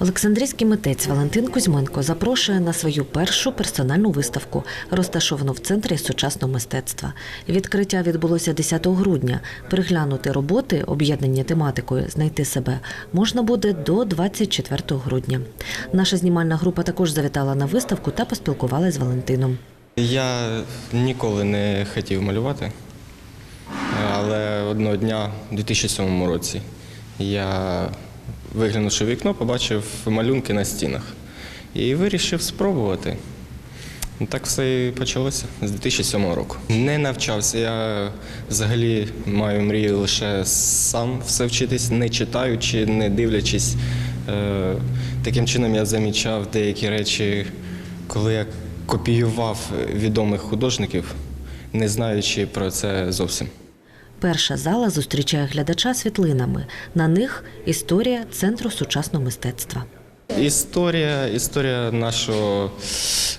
Олександрійський митець Валентин Кузьменко запрошує на свою першу персональну виставку, розташовану в центрі сучасного мистецтва. Відкриття відбулося 10 грудня. Переглянути роботи, об'єднані тематикою, знайти себе можна буде до 24 грудня. Наша знімальна група також завітала на виставку та поспілкувалася з Валентином. Я ніколи не хотів малювати, але одного дня, у 2007 році, я, виглянувши вікно, побачив малюнки на стінах і вирішив спробувати. Ну, Так все і почалося з 2007 року. Не навчався. Я взагалі маю мрію лише сам все вчитись, не читаючи, не дивлячись. Е, Таким чином я замічав деякі речі, коли я копіював відомих художників, не знаючи про це зовсім. Перша зала зустрічає глядача світлинами. На них історія центру сучасного мистецтва. Історія, історія нашого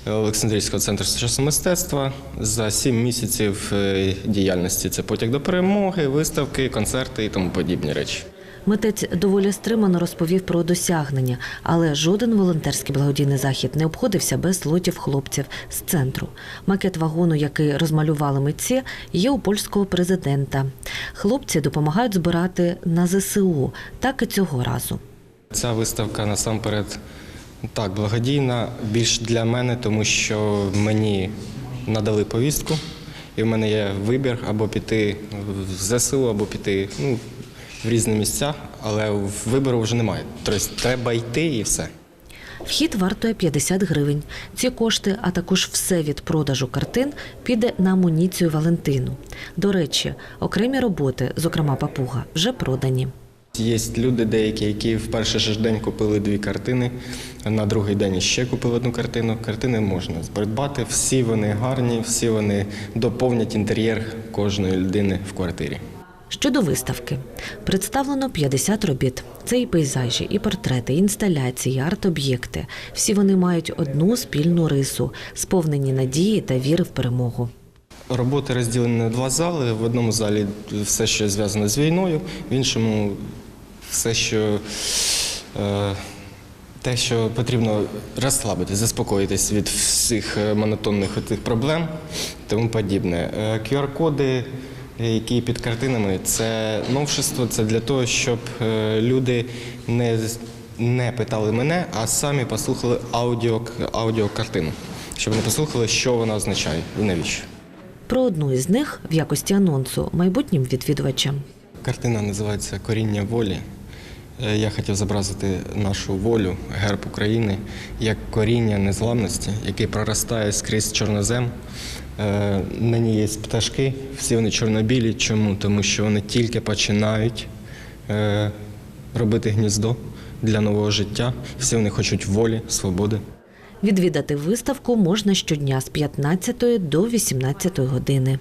Олександрійського центру сучасного мистецтва за сім місяців е, діяльності. Це потяг до перемоги, виставки, концерти і тому подібні речі. Митець доволі стримано розповів про досягнення, але жоден волонтерський благодійний захід не обходився без лотів хлопців з центру. Макет вагону, який розмалювали митці, є у польського президента. Хлопці допомагають збирати на ЗСУ, так і цього разу. Ця виставка насамперед так благодійна, більш для мене, тому що мені надали повістку, і в мене є вибір або піти в ЗСУ, або піти ну, в різні місця, але вибору вже немає. Тобто треба йти і все. Вхід вартує 50 гривень. Ці кошти, а також все від продажу картин, піде на амуніцію Валентину. До речі, окремі роботи, зокрема папуга, вже продані. Є люди деякі, які в перший же день купили дві картини, на другий день ще купили одну картину. Картини можна придбати, всі вони гарні, всі вони доповнять інтер'єр кожної людини в квартирі. Щодо виставки, представлено 50 робіт. Це і пейзажі, і портрети, і інсталяції, і арт-об'єкти. Всі вони мають одну спільну рису, сповнені надії та віри в перемогу. Роботи розділені на два зали. В одному залі все, що зв'язане з війною, в іншому все, що е, те, що потрібно розслабитись, заспокоїтись від всіх е, монотонних проблем, тому подібне. Е, QR-коди, які під картинами, це новшество, це для того, щоб е, люди не, не питали мене, а самі послухали аудіо, аудіокартину, щоб вони послухали, що вона означає і навіщо. Про одну із них в якості анонсу майбутнім відвідувачам. Картина називається Коріння волі. Е, Я хотів зобразити нашу волю, герб України, як коріння незламності, який проростає скрізь чорнозем. Е, На ній є пташки, всі вони чорнобілі. Чому? Тому що вони тільки починають е, робити гніздо для нового життя. Всі вони хочуть волі, свободи. Відвідати виставку можна щодня з 15 до 18 години.